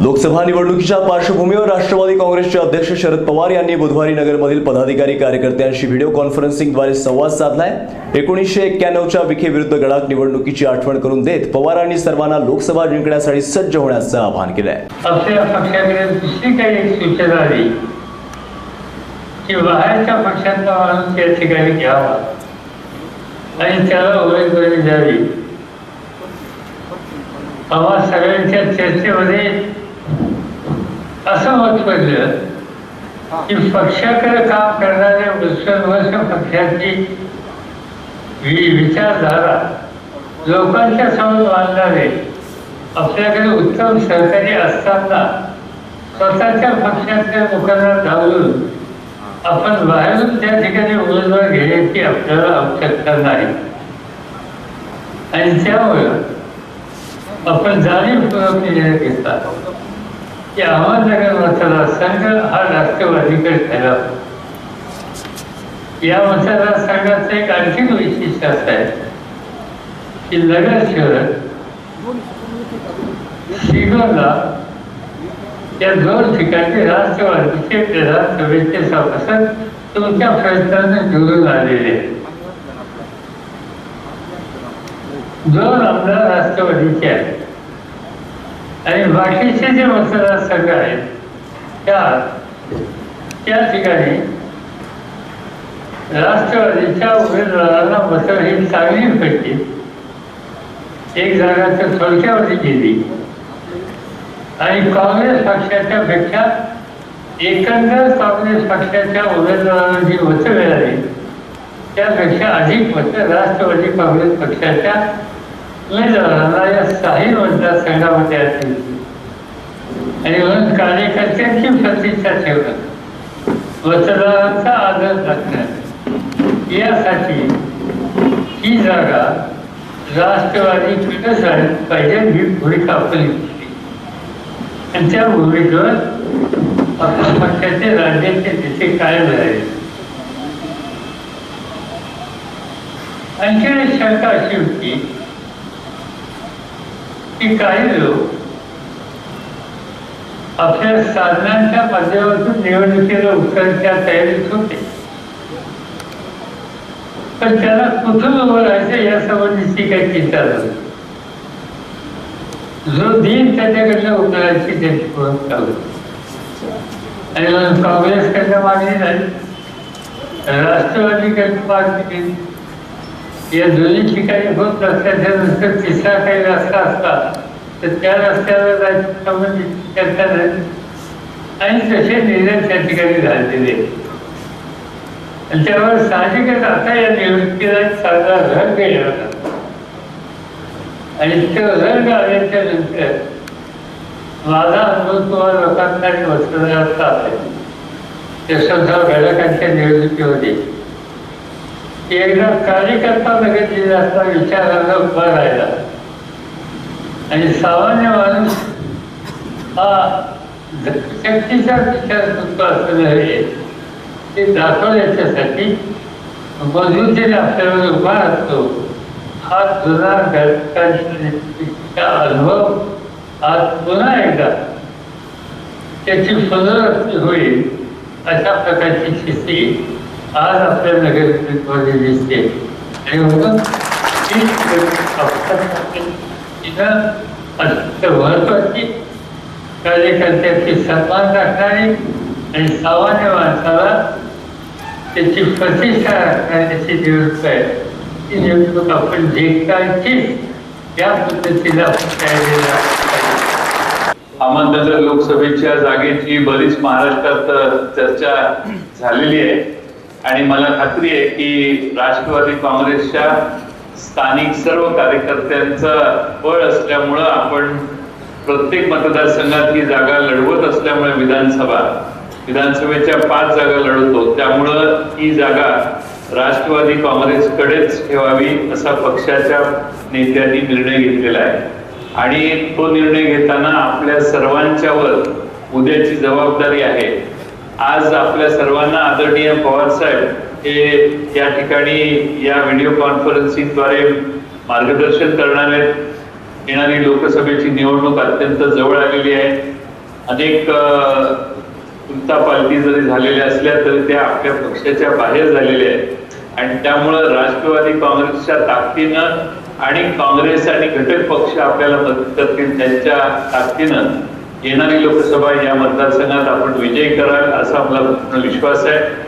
लोकसभा निवडणुकीच्या पार्श्वभूमीवर राष्ट्रवादी काँग्रेसचे अध्यक्ष शरद पवार यांनी बुधवारी नगरमधील पदाधिकारी कार्यकर्त्यांशी व्हिडिओ कॉन्फरन्सिंगद्वारे संवाद साधलाय. एकोणीसशे एक्क्याण्णवच्या विखे विरुद्ध गडाख निवडणुकीची आठवण करून देत पवारांनी सर्वांना लोकसभा जिंकण्यासाठी सज्ज होण्याचं आवाहन केलंय. दुसरी काही एक सूचना आली. की बाहेरच्या माणूस या ठिकाणी घ्यावा. आणि त्याला उमेदवारी द्यावी. आम्हा सगळ्यांच्या चर्चेमध्ये असं मत पडलं की पक्षाकडे काम करणाऱ्या वर्ष पक्षाची विचारधारा लोकांच्या समोर मांडणारे आपल्याकडे उत्तम सहकारी असताना स्वतःच्या पक्षातल्या लोकांना डावलून आपण बाहेरून त्या ठिकाणी उमेदवार घेण्याची आपल्याला आवश्यकता नाही. आणि त्यामुळं आपण जाणीवपूर्वक निर्णय घेतला की अहमदनगर मतदारसंघ हा राष्ट्रवादीकडे झाला या मतदारसंघाचं एक आणखी वैशिष्ट्य असं आहे की नगर शहर श्रीगोंदा या दोन ठिकाणी राष्ट्रवादीचे विधानसभेचे सभासद तुमच्या प्रयत्नाने निवडून आलेले. दोन आमदार राष्ट्रवादीचे आहेत. आणि बाकीचे जे मतदारसंघ आहेत त्या त्या ठिकाणी राष्ट्रवादीच्या उमेदवारांना मतं ही चांगली भेटली एक जागा तर थोडक्यावरती गेली. आणि काँग्रेस पक्षाच्या पेक्षा एकंदर काँग्रेस पक्षाच्या उमेदवारांना जी मतं मिळाली त्यापेक्षा अधिक मतं राष्ट्रवादी काँग्रेस पक्षाच्या उमेदवारांना या काही मतदारसंघामध्ये असतील. आणि म्हणून कार्यकर्त्यांची प्रतीक्षा ठेवणं मतदारांचा आदर राखणं यासाठी ही जागा राष्ट्रवादीकडे झाली पाहिजे ही भूमिका आपण होती. आणि त्या भूमिकेवर आपल्या पक्षाचे राज्याचे तिथे कायम राहिले. आणखी एक शंका अशी होती की काही लोक आपल्या साधनांच्या माध्यमातून निवडणुकीला उतरण्याच्या तयारीत होते. पण त्याला कुठून उभं राहायचं या संबंधीची काही चिंता झाली. जो दिन त्याच्याकडनं उतरायची त्याची ओळख चालू आणि म्हणून काँग्रेसकडनं मागणी झाली. राष्ट्रवादीकडनं मागणी केली. या दोन्ही ठिकाणी होत रस्त्याच्या नंतर तिसरा काही रस्ता असला तर त्या रस्त्याला जायची संबंधित चर्चा झाली आणि तसे निर्णय त्या ठिकाणी झालेले. आणि त्यावर साहजिकच आता या निवृत्तीला साधा रंग येणार आणि तो रंग आल्याच्यानंतर माझा अनुभव तुम्हाला लोकांना आणि मतदारांचा आहे. यशवंतराव घडकांच्या निवडणुकीमध्ये की एकदा कार्यकर्ता लगेच असता विचाराला उभा राहिला. आणि सामान्य माणूस हा शक्तीचा विचार करतो असं नव्हे ते दाखवण्याच्यासाठी मजबूतीने आपल्याला उभा असतो. हा जुना घटकांचा अनुभव आज पुन्हा एकदा त्याची पुनरावृत्ती होईल अशा प्रकारची स्थिती आज आपल्या नगरमध्ये दिसते. आणि म्हणून ही आपल्यासाठी अत्यंत महत्वाची कार्यकर्त्याची सन्मान राखणारी आणि सामान्य माणसाला त्याची प्रतिष्ठा राखण्याची निवडणूक आहे. ती निवडणूक आपण जिंकायचीच या पद्धतीला आपण तयारीला अहमदनगर लोकसभेच्या जागेची बरीच महाराष्ट्रात चर्चा झालेली आहे. आणि मला खात्री आहे की राष्ट्रवादी काँग्रेसच्या स्थानिक सर्व कार्यकर्त्यांचा बळ असल्यामुळं आपण प्रत्येक मतदारसंघात ही जागा लढवत असल्यामुळे विधानसभा विधानसभेच्या पाच जागा लढवतो. त्यामुळं ही जागा राष्ट्रवादी काँग्रेसकडेच ठेवावी असा पक्षाच्या नेत्यांनी निर्णय घेतलेला आहे. आणि तो निर्णय घेताना आपल्या सर्वांच्यावर उद्याची जबाबदारी आहे. आज आपल्या सर्वांना आदरणीय पवार साहेब हे या ठिकाणी या व्हिडिओ कॉन्फरन्सिंगद्वारे मार्गदर्शन करणार आहेत. येणारी लोकसभेची निवडणूक अत्यंत जवळ आलेली आहे. अनेक पालटी जरी झालेल्या असल्या तरी त्या आपल्या पक्षाच्या बाहेर झालेल्या आहेत. आणि त्यामुळं राष्ट्रवादी काँग्रेसच्या ताकदीनं आणि काँग्रेस आणि घटक पक्ष आपल्याला मदत करतील त्यांच्या ताकदीनं येणारी लोकसभा या मतदारसंघात आपण विजयी कराल असा मला पूर्ण विश्वास आहे.